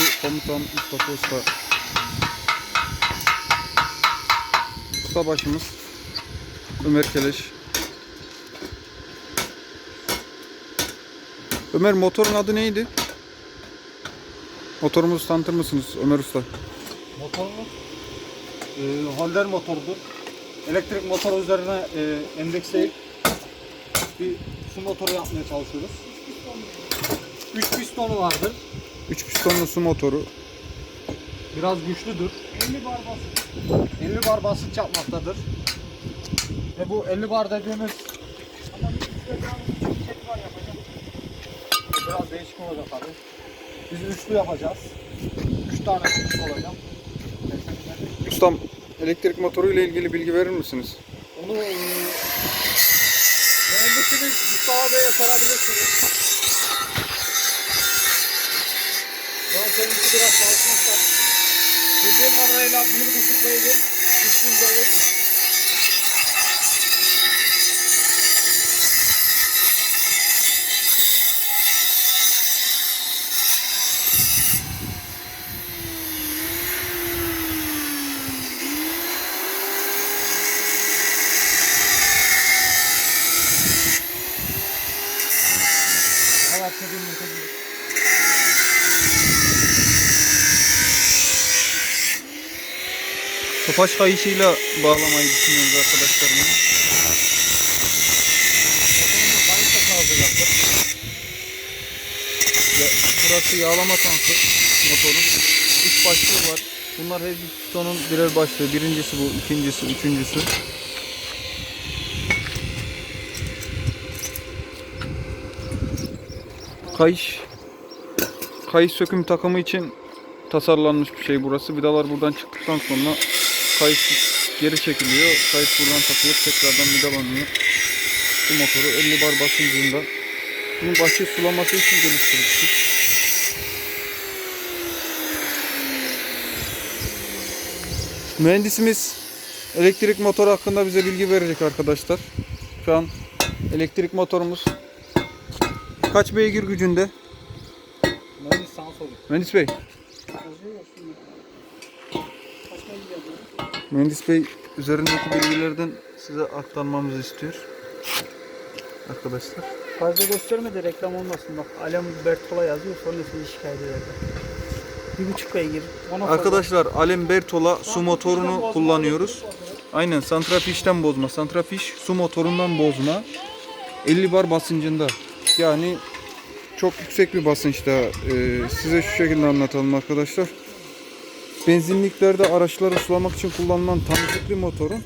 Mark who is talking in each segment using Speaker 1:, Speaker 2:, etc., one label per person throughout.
Speaker 1: başı komutan Mustafa Usta. Usta başımız Ömer Keleş. Ömer motorun adı neydi? Motorumuzu tanıtır mısınız Ömer Usta?
Speaker 2: Motorumuz e, Holder motorudur. Elektrik motoru üzerine e, endeksleyip bir su motoru yapmaya çalışıyoruz. 3 pistonu vardır.
Speaker 1: 3 pistonlu su motoru.
Speaker 2: Biraz güçlüdür. 50 bar basınç. 50 bar basınç yapmaktadır. Ve bu 50 bar dediğimiz biraz değişik olacak abi. Biz üçlü yapacağız. 3 tane üçlü olacak.
Speaker 1: Ustam elektrik motoru ile ilgili bilgi verir misiniz?
Speaker 2: Onu eee, mühendisimiz Mustafa Bey'e sorabilirsiniz. Kendisi biraz çalışmakta. Bildiğim kadarıyla bir buçuk beygir, 300 beygir. Evet, tabii
Speaker 1: Topaç kayışıyla bağlamayı düşünüyoruz arkadaşlarım. Burası yağlama tankı motorun. Üç başlığı var. Bunlar her bir pistonun birer başlığı. Birincisi bu, ikincisi, üçüncüsü. Kayış kayış söküm takımı için tasarlanmış bir şey burası. Vidalar buradan çıktıktan sonra kayış geri çekiliyor. Kayış buradan takılıp tekrardan vidalanıyor. Bu motoru 50 bar basıncında bunun başı sulaması için geliştirdik. Mühendisimiz elektrik motoru hakkında bize bilgi verecek arkadaşlar. Şu an elektrik motorumuz kaç beygir gücünde?
Speaker 2: Mühendis sağ sol.
Speaker 1: Mühendis Bey. Mühendis Bey üzerindeki bilgilerden size aktarmamızı istiyor. Arkadaşlar.
Speaker 3: Fazla gösterme de reklam olmasın bak. Alem Bertola yazıyor sonra sizi şikayet ederler. Bir buçuk beygir. Ona fazla-
Speaker 1: Arkadaşlar Alem Bertola su motorunu kullanıyoruz. Aynen santrafişten bozma. Santrafiş su motorundan bozma. 50 bar basıncında. Yani çok yüksek bir basınçta. Ee, size şu şekilde anlatalım arkadaşlar. Benzinliklerde araçları sulamak için kullanılan tanzikli motorun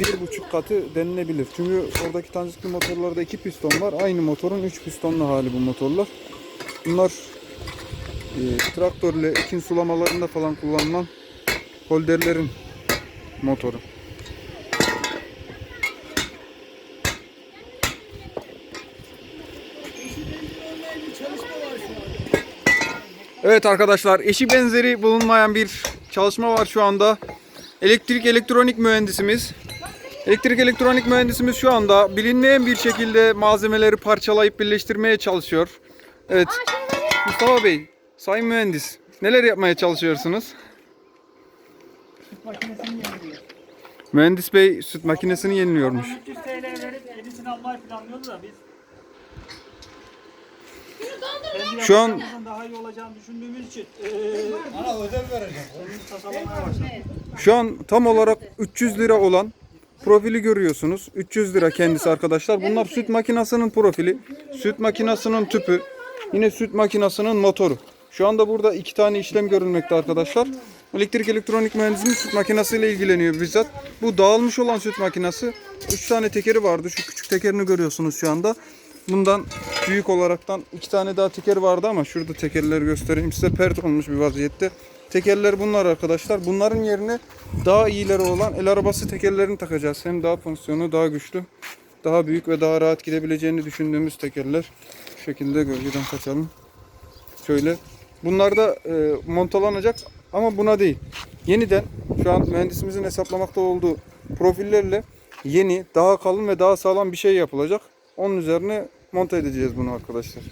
Speaker 1: bir buçuk katı denilebilir. Çünkü oradaki tanzikli motorlarda iki piston var. Aynı motorun üç pistonlu hali bu motorlar. Bunlar e, traktörle ekin sulamalarında falan kullanılan holderlerin motoru. Evet arkadaşlar eşi benzeri bulunmayan bir çalışma var şu anda. Elektrik elektronik mühendisimiz. Elektrik elektronik mühendisimiz şu anda bilinmeyen bir şekilde malzemeleri parçalayıp birleştirmeye çalışıyor. Evet. Mustafa Bey, sayın mühendis, neler yapmaya çalışıyorsunuz?
Speaker 3: Makinesini yeniliyor.
Speaker 1: Mühendis Bey süt makinesini yeniliyormuş.
Speaker 3: 300 TL verip yenisini almayı planlıyordu da biz. Kendi
Speaker 1: Şu an-
Speaker 3: daha iyi olacağını düşündüğümüz için eee
Speaker 2: Ana ödev
Speaker 3: başladık.
Speaker 1: Şu an tam olarak 300 lira olan profili görüyorsunuz. 300 lira kendisi arkadaşlar. Bunlar süt makinasının profili, süt makinasının tüpü, yine süt makinasının motoru. Şu anda burada iki tane işlem görülmekte arkadaşlar. Elektrik elektronik mühendisimiz süt makinasıyla ilgileniyor bizzat. Bu dağılmış olan süt makinası 3 tane tekeri vardı. Şu küçük tekerini görüyorsunuz şu anda. Bundan büyük olaraktan iki tane daha teker vardı ama şurada tekerleri göstereyim size pert olmuş bir vaziyette. Tekerler bunlar arkadaşlar. Bunların yerine daha iyileri olan el arabası tekerlerini takacağız. Hem daha fonksiyonu daha güçlü, daha büyük ve daha rahat gidebileceğini düşündüğümüz tekerler. Şu şekilde gölgeden kaçalım. Şöyle. Bunlar da e, montalanacak ama buna değil. Yeniden şu an mühendisimizin hesaplamakta olduğu profillerle yeni, daha kalın ve daha sağlam bir şey yapılacak. Onun üzerine monte edeceğiz bunu arkadaşlar.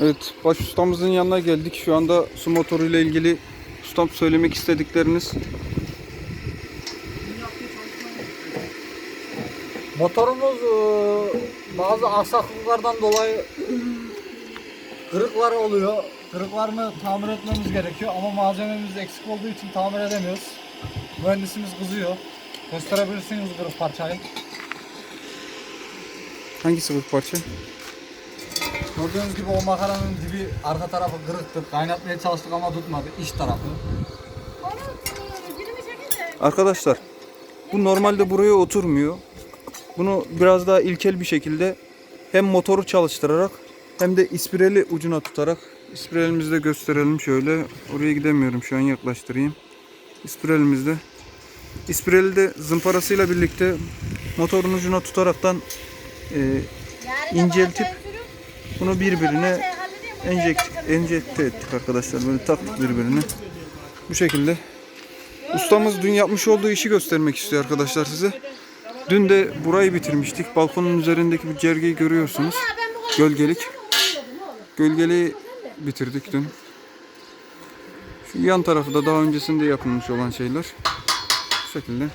Speaker 1: Evet, baş ustamızın yanına geldik. Şu anda su motoru ile ilgili ustam söylemek istedikleriniz.
Speaker 2: Motorumuz e, bazı aksaklıklardan dolayı kırıklar oluyor. Kırıklarını tamir etmemiz gerekiyor ama malzememiz eksik olduğu için tamir edemiyoruz. Mühendisimiz kızıyor. Gösterebilirsiniz kırık parçayı.
Speaker 1: Hangisi bu parça?
Speaker 2: Gördüğünüz gibi o makaranın dibi arka tarafı kırıktır. Kaynatmaya çalıştık ama tutmadı. İç tarafı.
Speaker 1: Arkadaşlar, bu normalde buraya oturmuyor. Bunu biraz daha ilkel bir şekilde hem motoru çalıştırarak hem de ispireli ucuna tutarak ispirelimizi de gösterelim şöyle. Oraya gidemiyorum şu an yaklaştırayım. İspirelimizde. İspireli de zımparasıyla birlikte motorun ucuna tutaraktan e, inceltip bunu birbirine enjekt, enjekte ettik arkadaşlar. Böyle taktık birbirine. Bu şekilde. Ustamız dün yapmış olduğu işi göstermek istiyor arkadaşlar size. Dün de burayı bitirmiştik. Balkonun üzerindeki bu cergeyi görüyorsunuz. Gölgelik. Gölgeliği bitirdik dün. Şu yan tarafı da daha öncesinde yapılmış olan şeyler. Bu şekilde.